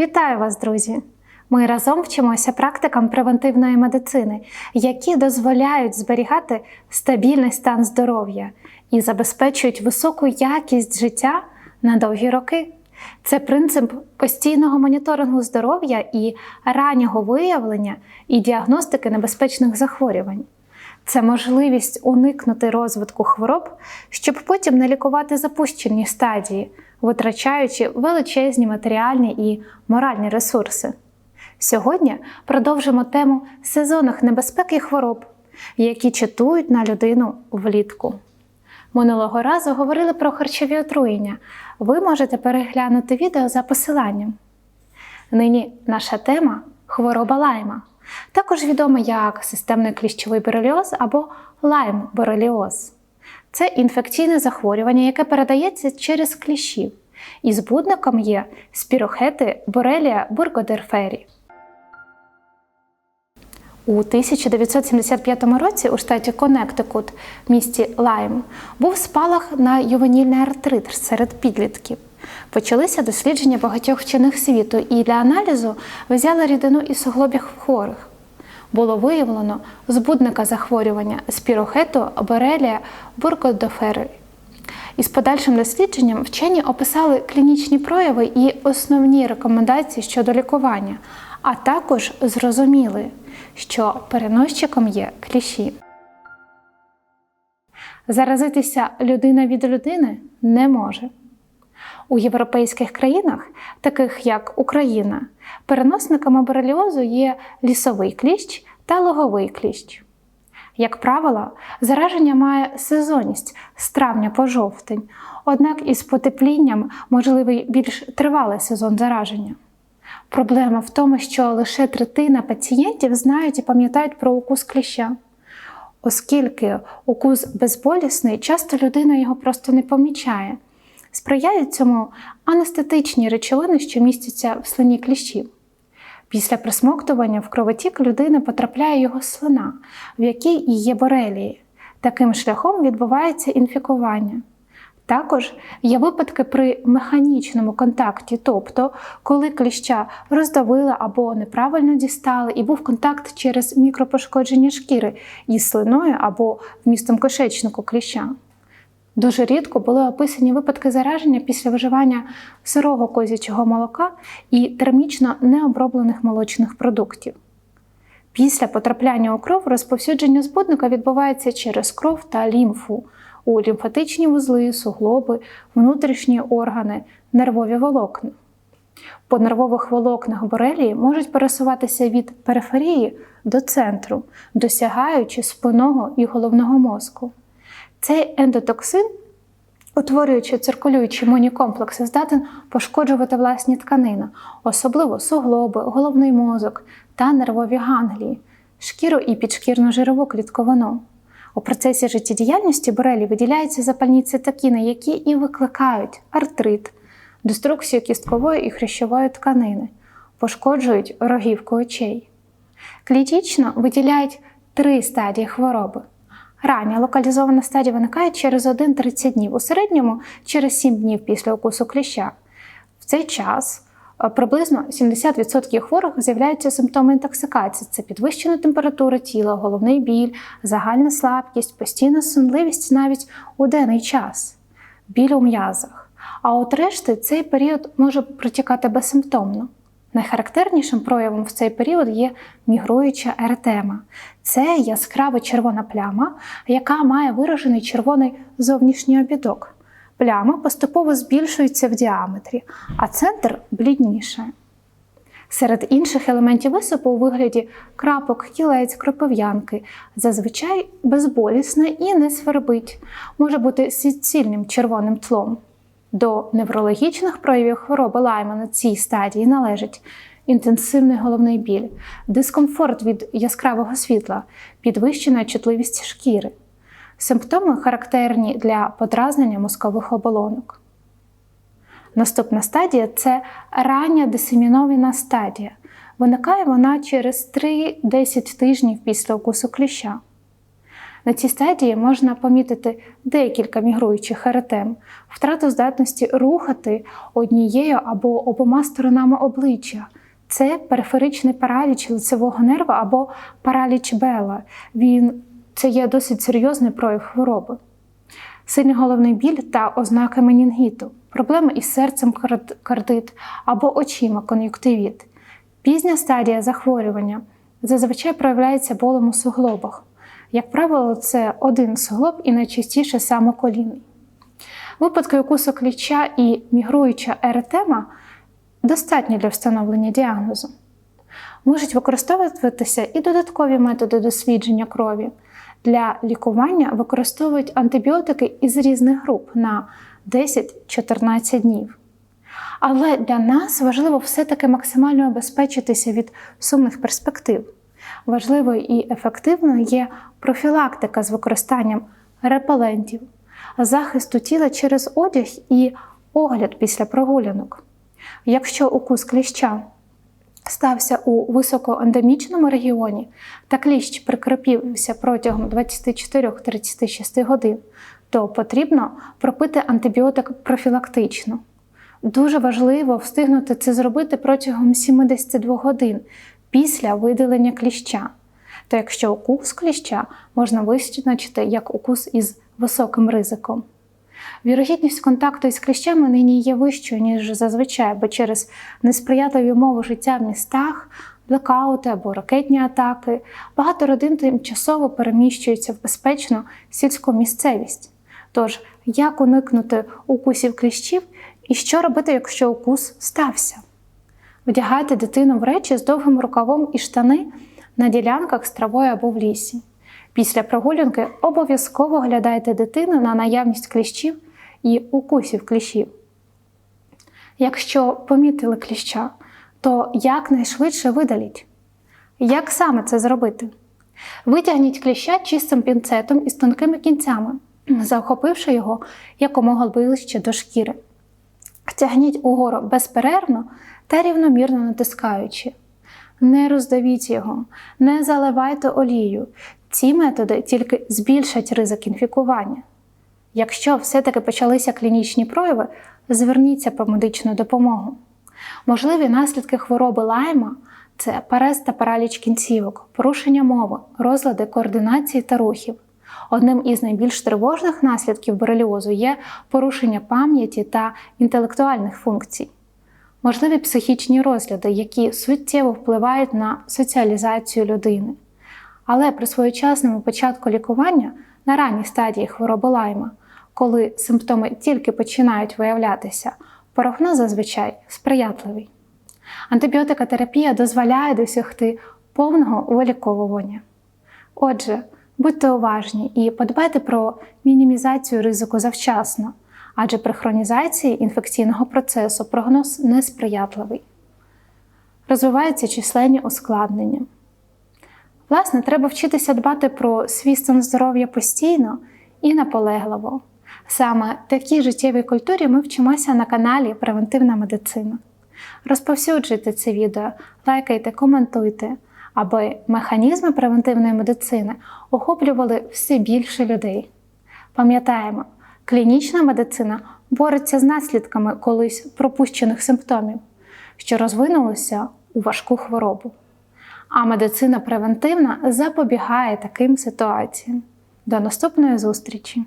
Вітаю вас, друзі! Ми разом вчимося практикам превентивної медицини, які дозволяють зберігати стабільний стан здоров'я і забезпечують високу якість життя на довгі роки. Це принцип постійного моніторингу здоров'я і раннього виявлення і діагностики небезпечних захворювань. Це можливість уникнути розвитку хвороб, щоб потім не лікувати запущені стадії, витрачаючи величезні матеріальні і моральні ресурси. Сьогодні продовжимо тему сезонних небезпек і хвороб, які чатують на людину влітку. Минулого разу говорили про харчові отруєння. Ви можете переглянути відео за посиланням. Нині наша тема хвороба лайма, також відома як системний кліщовий бореліоз або лайм-бореліоз. Це інфекційне захворювання, яке передається через кліщів. І збудником є спірохети борелія бургодерфері. У 1975 році у штаті Коннектикут, місті Лайм, був спалах на ювенільний артрит серед підлітків. Почалися дослідження багатьох вчених світу, і для аналізу взяли рідину із суглобів хворих. Було виявлено збудника захворювання спірохету борелія бургодофери. Із подальшим дослідженням вчені описали клінічні прояви і основні рекомендації щодо лікування, а також зрозуміли, що переносчиком є кліщі. Заразитися людина від людини не може. У європейських країнах, таких як Україна, переносниками бореліозу є лісовий кліщ та логовий кліщ. Як правило, зараження має сезонність з травня по жовтень, однак із потеплінням можливий більш тривалий сезон зараження. Проблема в тому, що лише третина пацієнтів знають і пам'ятають про укус кліща. Оскільки укус безболісний, часто людина його просто не помічає. Сприяють цьому анестетичні речовини, що містяться в слині кліщів. Після присмоктування в кровотік людини потрапляє його слина, в якій і є борелії. Таким шляхом відбувається інфікування. Також є випадки при механічному контакті, тобто коли кліща роздавили або неправильно дістали, і був контакт через мікропошкодження шкіри із слиною або вмістом кишечнику кліща. Дуже рідко були описані випадки зараження після виживання сирого козячого молока і термічно необроблених молочних продуктів. Після потрапляння у кров розповсюдження збудника відбувається через кров та лімфу у лімфатичні вузли, суглоби, внутрішні органи, нервові волокна. По нервових волокнах борелії можуть пересуватися від периферії до центру, досягаючи спинного і головного мозку. Цей ендотоксин, утворюючи циркулюючі монікомплекси, здатен пошкоджувати власні тканини, особливо суглоби, головний мозок та нервові ганглії, шкіру і підшкірну жирову клітковину. У процесі життєдіяльності борелі виділяються запальні цитокіни, які і викликають артрит, деструкцію кісткової і хрящової тканини, пошкоджують рогівку очей. Клітічно виділяють три стадії хвороби. Рання локалізована стадія виникає через 1-30 днів, у середньому через 7 днів після укусу кліща. В цей час приблизно 70% хворих з'являються симптоми інтоксикації: це підвищена температура тіла, головний біль, загальна слабкість, постійна сонливість навіть у денний час, біль у м'язах. А от решти цей період може протікати безсимптомно. Найхарактернішим проявом в цей період є мігруюча еретема. Це яскрава червона пляма, яка має виражений червоний зовнішній обідок. Пляма поступово збільшується в діаметрі, а центр блідніше. Серед інших елементів висипу у вигляді крапок, кілець, кропив'янки зазвичай безболісне і не свербить, може бути суцільним червоним тлом. До неврологічних проявів хвороби лайма на цій стадії належить інтенсивний головний біль, дискомфорт від яскравого світла, підвищена чутливість шкіри. Симптоми характерні для подразнення мозкових оболонок. Наступна стадія це рання дисемінована стадія. Виникає вона через 3-10 тижнів після укусу кліща. На цій стадії можна помітити декілька мігруючих еретем, втрату здатності рухати однією або обома сторонами обличчя. Це периферичний параліч лицевого нерва або параліч Бела. Він це є досить серйозний прояв хвороби. Сильний головний біль та ознаки менінгіту, проблеми із серцем кардит або очима кон'юктивіт. Пізня стадія захворювання зазвичай проявляється болем у суглобах. Як правило, це один суглоб і найчастіше саме колінний. Випадки укусу кліща і мігруюча еретема достатні для встановлення діагнозу. Можуть використовуватися і додаткові методи дослідження крові. Для лікування використовують антибіотики із різних груп на 10-14 днів. Але для нас важливо все-таки максимально обезпечитися від сумних перспектив. Важливою і ефективною є профілактика з використанням репелентів, захисту тіла через одяг і огляд після прогулянок. Якщо укус кліща стався у високоендемічному регіоні та кліщ прикріпився протягом 24-36 годин, то потрібно пропити антибіотик профілактично. Дуже важливо встигнути це зробити протягом 72 годин після видалення кліща. То якщо укус кліща можна визначити як укус із високим ризиком. Вірогідність контакту із кліщами нині є вищою, ніж зазвичай, бо через несприятливі умови життя в містах, блекаути або ракетні атаки, багато родин тимчасово переміщуються в безпечну сільську місцевість. Тож, як уникнути укусів кліщів і що робити, якщо укус стався? Вдягайте дитину в речі з довгим рукавом і штани на ділянках з травою або в лісі. Після прогулянки обов'язково глядайте дитину на наявність кліщів і укусів кліщів. Якщо помітили кліща, то якнайшвидше видаліть. Як саме це зробити? Витягніть кліща чистим пінцетом із тонкими кінцями, захопивши його якомога ближче до шкіри. Тягніть угору безперервно та рівномірно натискаючи. Не роздавіть його, не заливайте олію. Ці методи тільки збільшать ризик інфікування. Якщо все-таки почалися клінічні прояви, зверніться по медичну допомогу. Можливі наслідки хвороби лайма це парез та параліч кінцівок, порушення мови, розлади координації та рухів. Одним із найбільш тривожних наслідків бореліозу є порушення пам'яті та інтелектуальних функцій. Можливі психічні розгляди, які суттєво впливають на соціалізацію людини. Але при своєчасному початку лікування на ранній стадії хвороби лайма, коли симптоми тільки починають виявлятися, прогноз зазвичай сприятливий. Антибіотикотерапія дозволяє досягти повного виліковування. Отже, будьте уважні і подбайте про мінімізацію ризику завчасно, адже при хронізації інфекційного процесу прогноз несприятливий. Розвиваються численні ускладнення. Власне, треба вчитися дбати про свій стан здоров'я постійно і наполегливо. Саме такій життєвій культурі ми вчимося на каналі Превентивна медицина. Розповсюджуйте це відео, лайкайте, коментуйте, аби механізми превентивної медицини охоплювали все більше людей. Пам'ятаємо, клінічна медицина бореться з наслідками колись пропущених симптомів, що розвинулися у важку хворобу. А медицина превентивна запобігає таким ситуаціям. До наступної зустрічі!